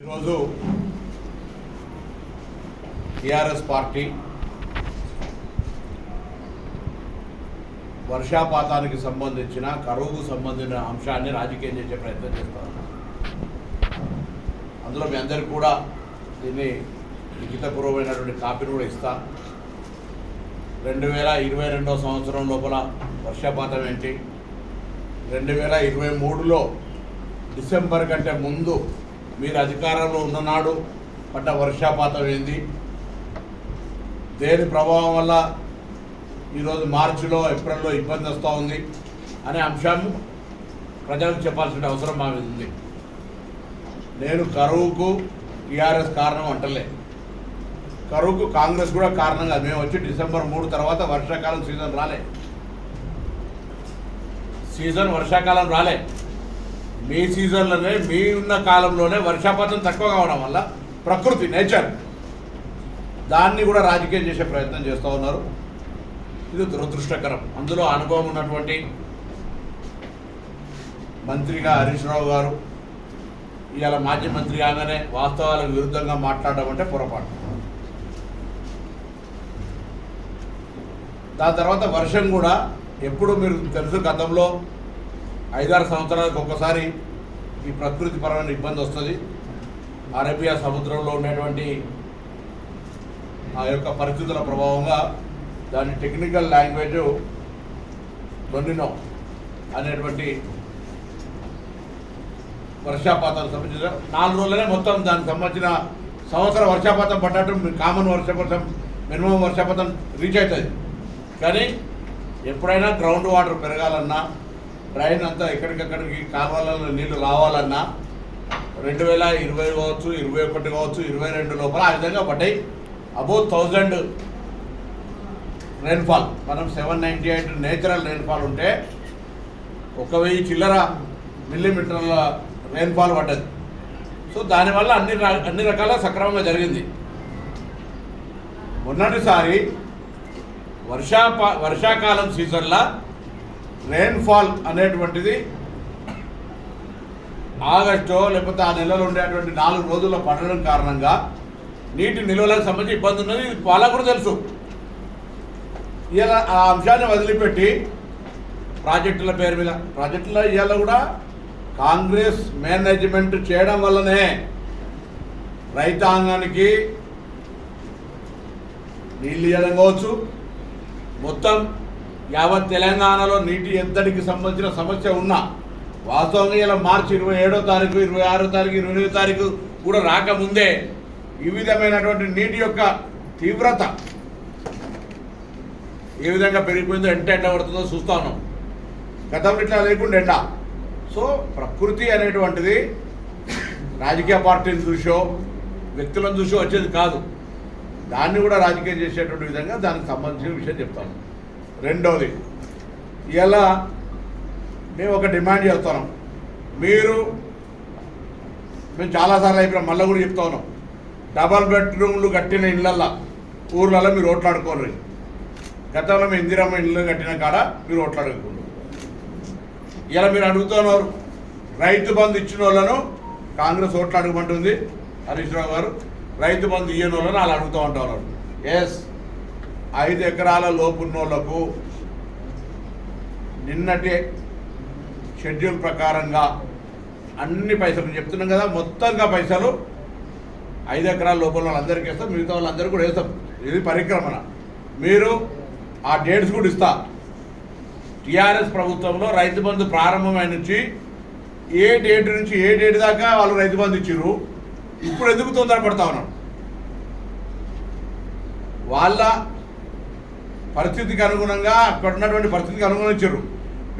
ఈరోజు TRS party వర్షాపాతానికి సంబంధించిన కరువుకు సంబంధించిన అంశాన్ని రాజకీయం చేసే ప్రయత్నం చేస్తారు అందులో మీ అందరికీ కూడా దీన్ని లిఖితపూర్వమైనటువంటి కాపీని కూడా ఇస్తా. రెండు వేల ఇరవై రెండో సంవత్సరం లోపల వర్షపాతం ఏంటి? రెండు వేల ఇరవై మూడులో డిసెంబర్ కంటే ముందు మీరు అధికారంలో ఉన్ననాడు పడ్డ వర్షాపాతం ఏంది దేని ప్రభావం వల్ల ఈరోజు మార్చిలో ఏప్రిల్లో ఇబ్బంది వస్తూ ఉంది అనే అంశం ప్రజలకు చెప్పాల్సిన అవసరం మా మీద ఉంది. నేను కరువుకు టీఆర్ఎస్ కారణం అంటలే. కరువుకు కాంగ్రెస్ కూడా కారణంగా మేము వచ్చి డిసెంబర్ మూడు తర్వాత వర్షాకాలం సీజన్ రాలే. సీజన్ వర్షాకాలం రాలే. మీ సీజన్లోనే మీ ఉన్న కాలంలోనే వర్షాపాతం తక్కువ కావడం వల్ల ప్రకృతి నేచర్ దాన్ని కూడా రాజకీయం చేసే ప్రయత్నం చేస్తూ ఉన్నారు. ఇది దురదృష్టకరం. అందులో అనుభవం ఉన్నటువంటి మంత్రిగా హరీష్ రావు గారు ఇవాళ మాజీ మంత్రి కాగానే వాస్తవాలకు విరుద్ధంగా మాట్లాడడం అంటే పొరపాటు. దాని తర్వాత వర్షం కూడా ఎప్పుడు మీరు తెలుసు గతంలో ఐదారు సంవత్సరాలకు ఒక్కసారి ఈ ప్రకృతి పరమైన ఇబ్బంది వస్తుంది. అరేబియా సముద్రంలో ఉండేటువంటి ఆ యొక్క పరిస్థితుల ప్రభావంగా దాని టెక్నికల్ లాంగ్వేజ్ లొన్నినో అనేటువంటి వర్షాపాతాలకు సంబంధించిన నాలుగు రోజులనే మొత్తం దానికి సంబంధించిన సంవత్సర వర్షాపాతం పడ్డట్టు కామన్ వర్షపాతం మినిమం వర్షపాతం రీచ్ అవుతుంది. కానీ ఎప్పుడైనా గ్రౌండ్ వాటర్ పెరగాలన్నా డ్రైన్ అంతా ఎక్కడికక్కడికి కాలువలలో నీళ్ళు రావాలన్నా రెండు వేల ఇరవై కావచ్చు ఇరవై ఒకటి కావచ్చు ఇరవై రెండు లోపల ఆ విధంగా పడ్డాయి. అబౌవ్ థౌజండ్ రెయిన్ఫాల్ మనం seven ninety eight natural rainfall ఉంటే ఒక వెయ్యి చిల్లర మిల్లీమీటర్ల రెయిన్ఫాల్ పడ్డది. సో దానివల్ల అన్ని అన్ని రకాల సక్రమంగా జరిగింది. మొన్నటిసారి వర్షా వర్షాకాలం సీజన్లో రెయిన్ఫాల్ అనేటువంటిది ఆగస్టో లేకపోతే ఆ నెలలో ఉండేటువంటి నాలుగు రోజుల్లో పడడం కారణంగా నీటి నిల్వలకు సంబంధించి ఇబ్బంది ఉన్నది. ఇది వాళ్ళకు కూడా తెలుసు. ఇలా ఆ అంశాన్ని వదిలిపెట్టి ప్రాజెక్టుల పేరు మీద ప్రాజెక్టుల ఇవాళ కూడా కాంగ్రెస్ మేనేజ్మెంట్ చేయడం వల్లనే రైతాంగానికి నీళ్ళు ఇవ్వడం కావచ్చు. మొత్తం యావత్ తెలంగాణలో నీటి ఎద్దడికి సంబంధించిన సమస్య ఉన్నా వాస్తవంగా ఇలా మార్చి ఇరవై ఏడో తారీఖు ఇరవై ఆరో తారీఖు ఇరవై ఎనిమిదో తారీఖు కూడా రాకముందే ఈ విధమైనటువంటి నీటి యొక్క తీవ్రత ఏ విధంగా పెరిగిపోయిందో ఎంత ఎండ పడుతుందో చూస్తా ఉన్నాం. గతంలో ఇట్లా లేకుండా ఎండ. సో ప్రకృతి అనేటువంటిది రాజకీయ పార్టీని చూసో వ్యక్తులను చూసో వచ్చేది కాదు. దాన్ని కూడా రాజకీయం చేసేటువంటి విధంగా దానికి సంబంధించిన విషయం చెప్తాను రెండోది ఇలా మేము ఒక డిమాండ్ చేస్తున్నాం. మీరు మేము చాలాసార్లు అయిపోయినాం మళ్ళీ కూడా చెప్తా ఉన్నాం. డబల్ బెడ్రూమ్లు కట్టిన ఇళ్ళల్లో ఊర్లలో మీరు ఓట్లాడుకోరు గతంలో మేము ఇందిరమ్మ ఇళ్ళు కట్టిన కాడ మీరు ఓట్లాడుకోరు ఇలా మీరు అడుగుతున్నారు రైతు బంధు ఇచ్చిన వాళ్ళను కాంగ్రెస్ ఓట్లాడకమంటుంది హరీష్ రావు గారు. రైతు బంధు ఇయ్యని వాళ్ళని వాళ్ళు అడుగుతూ ఉంటారు. ఎస్ ఐదు ఎకరాల లోపున్నోళ్ళకు వాళ్ళకు నిన్నటి షెడ్యూల్ ప్రకారంగా అన్ని పైసలు చెప్తున్నాం కదా మొత్తంగా పైసలు ఐదు ఎకరాల లోపల వాళ్ళందరికీ ఇస్తాం మిగతా వాళ్ళందరూ కూడా వేస్తాం. ఇది పరిక్రమణ. మీరు ఆ డేట్స్ కూడా ఇస్తా. టీఆర్ఎస్ ప్రభుత్వంలో రైతు బంధు ప్రారంభమైన నుంచి ఏ డేట్ నుంచి ఏ డేట్ దాకా వాళ్ళు రైతు బంధు ఇచ్చిర్రు? ఇప్పుడు ఎందుకు తొందరపడతా ఉన్నాం వాళ్ళ పరిస్థితికి అనుగుణంగా అక్కడ ఉన్నటువంటి పరిస్థితికి అనుగుణించరు.